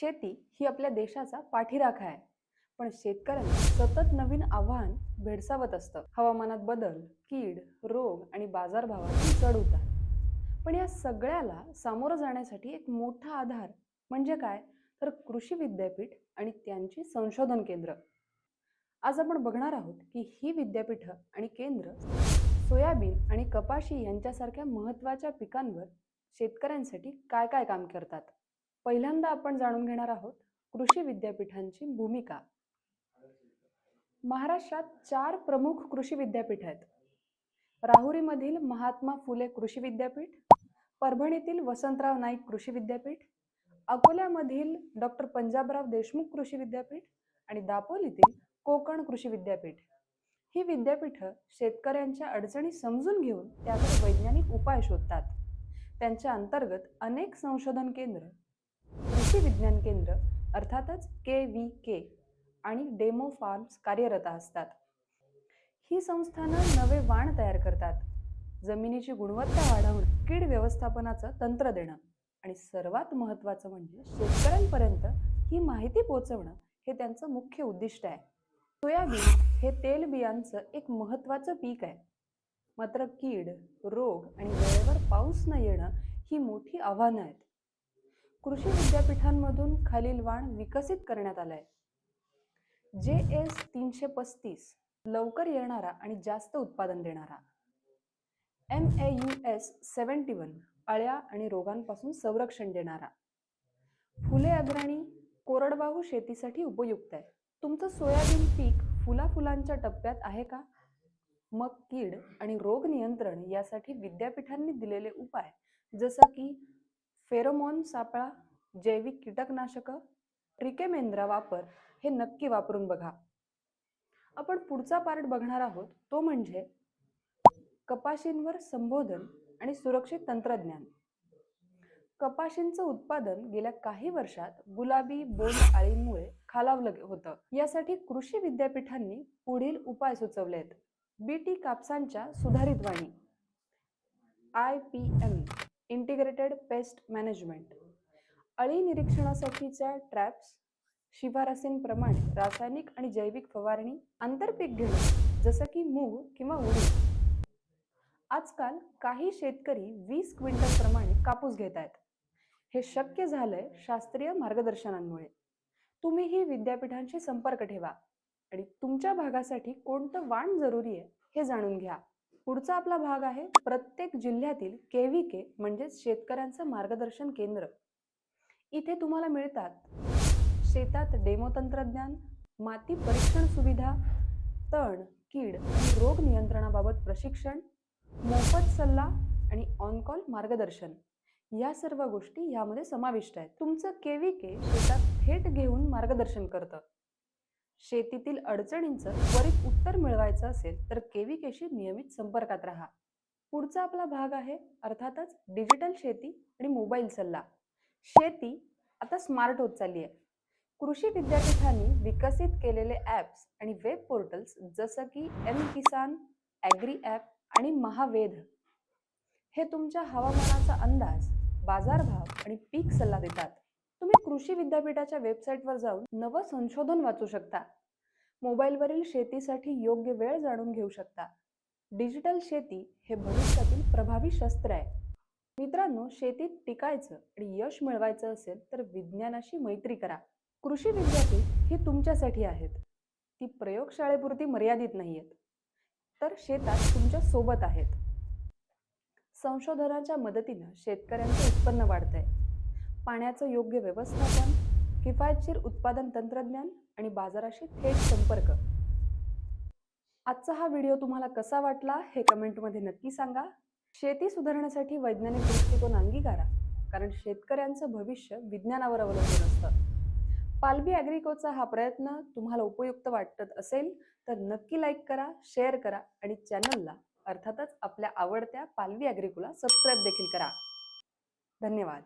शेती ही आपल्या देशाचा पाठीराखा आहे. पण शेतकऱ्यांना सतत नवीन आव्हान भेडसावत असतं. हवामानात बदल कीड रोग आणि बाजारभावाची चढ उतार. पण या सगळ्याला सामोरं जाण्यासाठी एक मोठा आधार म्हणजे काय? तर कृषी विद्यापीठ आणि त्यांची संशोधन केंद्र. आज आपण बघणार आहोत की ही विद्यापीठं आणि केंद्र सोयाबीन आणि कपाशी यांच्यासारख्या महत्त्वाच्या पिकांवर शेतकऱ्यांसाठी काय काय काम करतात. पहिल्यांदा आपण जाणून घेणार आहोत कृषी विद्यापीठांची भूमिका. महाराष्ट्रात चार प्रमुख कृषी विद्यापीठ आहेत. राहुरीमधील महात्मा फुले कृषी विद्यापीठ परभणीतील वसंतराव नाईक कृषी विद्यापीठ अकोल्यामधील डॉक्टर पंजाबराव देशमुख कृषी विद्यापीठ आणि दापोलीतील कोकण कृषी विद्यापीठ. ही विद्यापीठं शेतकऱ्यांच्या अडचणी समजून घेऊन त्यावर वैज्ञानिक उपाय शोधतात. त्यांच्या अंतर्गत अनेक संशोधन केंद्र कृषी विज्ञान केंद्र अर्थातच के व्ही के आणि डेमो फार्म्स कार्यरत असतात. ही संस्थानं नवे वाण तयार करतात. जमिनीची गुणवत्ता वाढवणं कीड व्यवस्थापनाचं तंत्र देणं आणि सर्वात महत्त्वाचं म्हणजे शेतकऱ्यांपर्यंत ही माहिती पोहोचवणं हे त्यांचं मुख्य उद्दिष्ट आहे. सोयाबीन हे तेलबियांचं एक महत्त्वाचं पीक आहे. मात्र कीड रोग आणि वेळेवर पाऊस न येणं ही मोठी आव्हानं आहेत. कृषी विद्यापीठांमधून खालील वाण विकसित करण्यात आलंय. जे एस तीनशे पस्तीस लवकर येणारा आणि जास्त उत्पादन देणारा. M A U S seventy one अळ्या आणि रोगांपासून संरक्षण देणारा. फुले अग्रणी कोरडवाहू शेतीसाठी उपयुक्त आहे. तुमचं सोयाबीन पीक फुला फुलांच्या टप्प्यात आहे का? मग कीड आणि रोग नियंत्रण यासाठी विद्यापीठांनी दिलेले उपाय जसं की फेरोमोन सापळा जैविक कीटकनाशक ट्रिकेमेंद्रा वापर हे नक्की वापरून बघा. आपण पुढचा पार्ट बघणार आहोत तो म्हणजे कपाशींवर संबोधन आणि सुरक्षित तंत्रज्ञान. कपाशींचं उत्पादन गेल्या काही वर्षात गुलाबी बोंड अळींमुळे खालावलं होतं. यासाठी कृषी विद्यापीठांनी पुढील उपाय सुचवले आहेत बीटी कापसांच्या सुधारित वाणी. I P M. Integrated pest management अळी निरीक्षणासाठीच्या ट्रॅप्स शिफारसींप्रमाणे रासायनिक आणि जैविक फवारणी आंतरपीक घेणे जसं की मूग किंवा उडीद. आजकाल काही शेतकरी वीस क्विंटल प्रमाणे कापूस घेत आहेत. हे शक्य झालंय शास्त्रीय मार्गदर्शनांमुळे. तुम्हीही विद्यापीठांशी संपर्क ठेवा आणि तुमच्या भागासाठी कोणतं वाण जरुरी आहे हे जाणून घ्या. पुढचा आपला भाग आहे प्रत्येक जिल्ह्यातील केव्ही के म्हणजेच शेतकऱ्यांचं मार्गदर्शन केंद्र. इथे तुम्हाला मिळतात शेतात डेमो तंत्रज्ञान माती परीक्षण सुविधा तण कीड आणि रोग नियंत्रणाबाबत प्रशिक्षण मोफत सल्ला आणि ऑन कॉल मार्गदर्शन. या सर्व गोष्टी यामध्ये समाविष्ट आहेत. तुमचं केव्ही के शेतात थेट घेऊन मार्गदर्शन करतं. शेतीतील अडचणींचं त्वरित उत्तर मिळवायचं असेल तर केव्ही केशी नियमित संपर्कात राहा. पुढचा आपला भाग आहे अर्थातच डिजिटल शेती आणि मोबाईल सल्ला. शेती आता स्मार्ट होत चालली आहे. कृषी विद्यापीठांनी विकसित केलेले ॲप्स आणि वेब पोर्टल्स जसं की एम किसान ॲग्री ॲप आणि महावेध. हे तुमच्या हवामानाचा अंदाज बाजारभाव आणि पीक सल्ला देतात. तुम्ही कृषी विद्यापीठाच्या वेबसाईटवर जाऊन नवं संशोधन वाचू शकता. मोबाईलवरील शेतीसाठी योग्य वेळ जाणून घेऊ शकता. डिजिटल शेती हे भविष्यातील प्रभावी शस्त्र आहे. मित्रांनो शेतीत टिकायचं आणि यश मिळवायचं असेल तर विज्ञानाशी मैत्री करा. कृषी विद्यापीठ ही तुमच्यासाठी आहेत. ती प्रयोगशाळेपुरती मर्यादित नाही आहेत तर शेतात तुमच्यासोबत आहेत. संशोधनाच्या मदतीनं शेतकऱ्यांचं उत्पन्न वाढतंय. पाण्याचं योग्य व्यवस्थापन किफायतशीर उत्पादन तंत्रज्ञान आणि बाजाराशी थेट संपर्क. आजचा हा व्हिडिओ तुम्हाला कसा वाटला हे कमेंटमध्ये नक्की सांगा. शेती सुधारण्यासाठी वैज्ञानिक दृष्टिकोन अंगीकारा कारण शेतकऱ्यांचं भविष्य विज्ञानावर अवलंबून असतं. पालबी ॲग्रिकोचा हा प्रयत्न तुम्हाला उपयुक्त वाटत असेल तर नक्की लाईक करा शेअर करा आणि चॅनलला अर्थातच आपल्या आवडत्या पालवी ॲग्रिकोला सबस्क्राईब देखील करा. धन्यवाद.